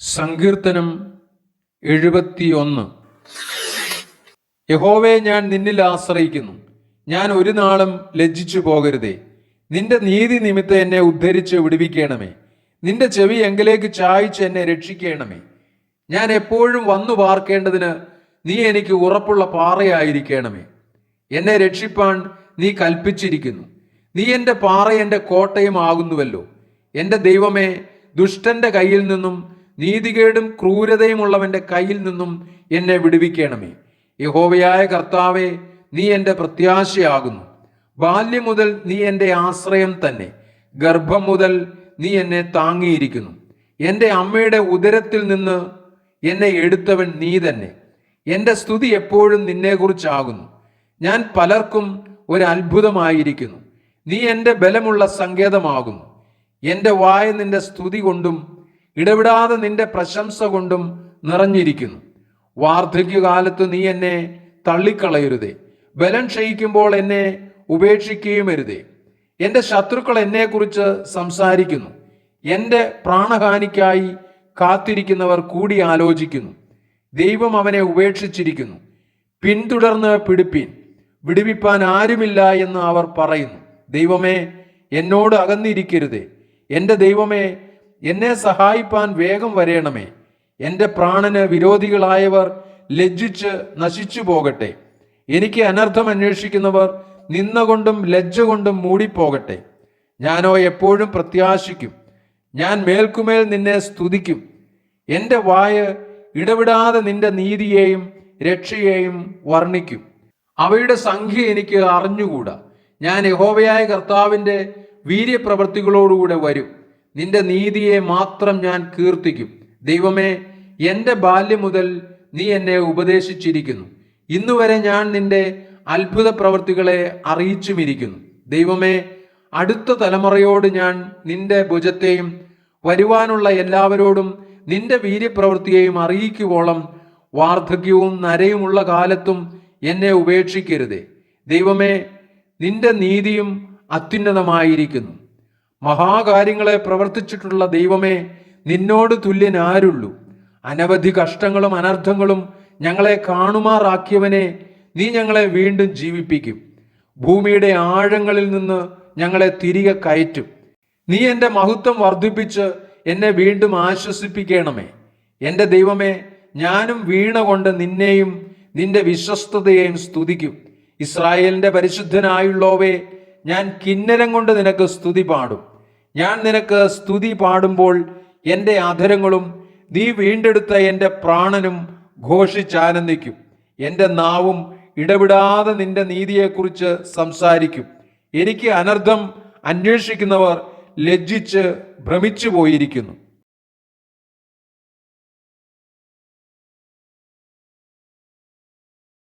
സങ്കീർത്തനം എഴുപത്തിയൊന്ന്. യഹോവേ ഞാൻ നിന്നിൽ ആശ്രയിക്കുന്നു. ഞാൻ ഒരു നാളും ലജ്ജിച്ചു പോകരുതേ. നിന്റെ നീതി നിമിത്തം എന്നെ ഉദ്ധരിച്ച് വിടുവിക്കണമേ. നിന്റെ ചെവി എങ്കിലേക്ക് ചായ്ച്ച് എന്നെ രക്ഷിക്കണമേ. ഞാൻ എപ്പോഴും വന്നു പാർക്കേണ്ടതിന് നീ എനിക്ക് ഉറപ്പുള്ള പാറയായിരിക്കണമേ. എന്നെ രക്ഷിപ്പാൻ നീ കൽപ്പിച്ചിരിക്കുന്നു. നീ എന്റെ പാറ എന്റെ കോട്ടയും ആകുന്നുവല്ലോ. എന്റെ ദൈവമേ ദുഷ്ടന്റെ കയ്യിൽ നിന്നും നീതികേടും ക്രൂരതയുമുള്ളവന്റെ കയ്യിൽ നിന്നും എന്നെ വിടുവിക്കണമേ. യഹോവയായ കർത്താവെ നീ എന്റെ പ്രത്യാശയാകുന്നു. ബാല്യം മുതൽ നീ എന്റെ ആശ്രയം തന്നെ. ഗർഭം മുതൽ നീ എന്നെ താങ്ങിയിരിക്കുന്നു. എന്റെ അമ്മയുടെ ഉദരത്തിൽ നിന്ന് എന്നെ എടുത്തവൻ നീ തന്നെ. എന്റെ സ്തുതി എപ്പോഴും നിന്നെക്കുറിച്ചാകുന്നു. ഞാൻ പലർക്കും ഒരു അത്ഭുതമായിരിക്കുന്നു നീ എന്റെ ബലമുള്ള സങ്കേതമാകുന്നു. എന്റെ വായ നിന്റെ സ്തുതി കൊണ്ടും ഇടവിടാതെ നിന്റെ പ്രശംസ കൊണ്ടും നിറഞ്ഞിരിക്കുന്നു. വാർദ്ധക്യകാലത്ത് നീ എന്നെ തള്ളിക്കളയരുതേ. ബലം ക്ഷയിക്കുമ്പോൾ എന്നെ ഉപേക്ഷിക്കുകയും എന്റെ ശത്രുക്കൾ എന്നെക്കുറിച്ച് സംസാരിക്കുന്നു. എന്റെ പ്രാണഹാനിക്കായി കാത്തിരിക്കുന്നവർ കൂടി ആലോചിക്കുന്നു. ദൈവം അവനെ ഉപേക്ഷിച്ചിരിക്കുന്നു. പിന്തുടർന്ന് പിടിപ്പീൻ. വിടുവിപ്പാൻ ആരുമില്ല എന്ന് അവർ പറയുന്നു. ദൈവമേ എന്നോട് അകന്നിരിക്കരുതേ. എന്റെ ദൈവമേ എന്നെ സഹായിപ്പാൻ വേഗം വരേണമേ. എന്റെ പ്രാണന് വിരോധികളായവർ ലജ്ജിച്ച് നശിച്ചു പോകട്ടെ. എനിക്ക് അനർത്ഥം അന്വേഷിക്കുന്നവർ നിന്ന കൊണ്ടും ലജ്ജ കൊണ്ടും മൂടിപ്പോകട്ടെ. ഞാനോ എപ്പോഴും പ്രത്യാശിക്കും. ഞാൻ മേൽക്കുമേൽ നിന്നെ സ്തുതിക്കും. എന്റെ വായ ഇടവിടാതെ നിന്റെ നീതിയെയും രക്ഷയെയും വർണിക്കും. അവയുടെ സംഖ്യ എനിക്ക് അറിഞ്ഞുകൂടാ. ഞാൻ യഹോവയായ കർത്താവിന്റെ വീര്യപ്രവൃത്തികളോടുകൂടെ വരും. നിന്റെ നീതിയെ മാത്രം ഞാൻ കീർത്തിക്കും. ദൈവമേ എന്റെ ബാല്യം മുതൽ നീ എന്നെ ഉപദേശിച്ചിരിക്കുന്നു. ഇന്നുവരെ ഞാൻ നിന്റെ അത്ഭുത പ്രവൃത്തികളെ അറിയിച്ചുമിരിക്കുന്നു. ദൈവമേ അടുത്ത തലമുറയോട് ഞാൻ നിന്റെ ഭുജത്തെയും വരുവാനുള്ള എല്ലാവരോടും നിന്റെ വീര്യപ്രവൃത്തിയെയും അറിയിക്കുവോളം വാർദ്ധക്യവും നരയുമുള്ള കാലത്തും എന്നെ ഉപേക്ഷിക്കരുതേ. ദൈവമേ നിന്റെ നീതിയും അത്യുന്നതമായിരിക്കുന്നു. മഹാകാര്യങ്ങളെ പ്രവർത്തിച്ചിട്ടുള്ള ദൈവമേ നിന്നോട് തുല്യനാരുള്ളൂ. അനവധി കഷ്ടങ്ങളും അനർത്ഥങ്ങളും ഞങ്ങളെ കാണുമാറാക്കിയവനെ നീ ഞങ്ങളെ വീണ്ടും ജീവിപ്പിക്കും. ഭൂമിയുടെ ആഴങ്ങളിൽ നിന്ന് ഞങ്ങളെ തിരികെ കയറ്റും. നീ എന്റെ മഹത്വം വർദ്ധിപ്പിച്ച് എന്നെ വീണ്ടും ആശ്വസിപ്പിക്കണമേ. എന്റെ ദൈവമേ ഞാനും വീണ കൊണ്ട് നിന്നെയും നിന്റെ വിശ്വസ്തതയെയും സ്തുതിക്കും. ഇസ്രായേലിന്റെ പരിശുദ്ധനായുള്ളോവേ ഞാൻ കിന്നരം കൊണ്ട് നിനക്ക് സ്തുതി പാടും. ഞാൻ നിനക്ക് സ്തുതി പാടുമ്പോൾ എന്റെ അധരങ്ങളും നീ വീണ്ടെടുത്ത എന്റെ പ്രാണനും ഘോഷിച്ചാനന്ദിക്കും. എന്റെ നാവും ഇടവിടാതെ നിന്റെ നീതിയെക്കുറിച്ച് സംസാരിക്കും. എനിക്ക് അനർത്ഥം അന്വേഷിക്കുന്നവർ ലജ്ജിച്ച് ഭ്രമിച്ചു പോയിരിക്കുന്നു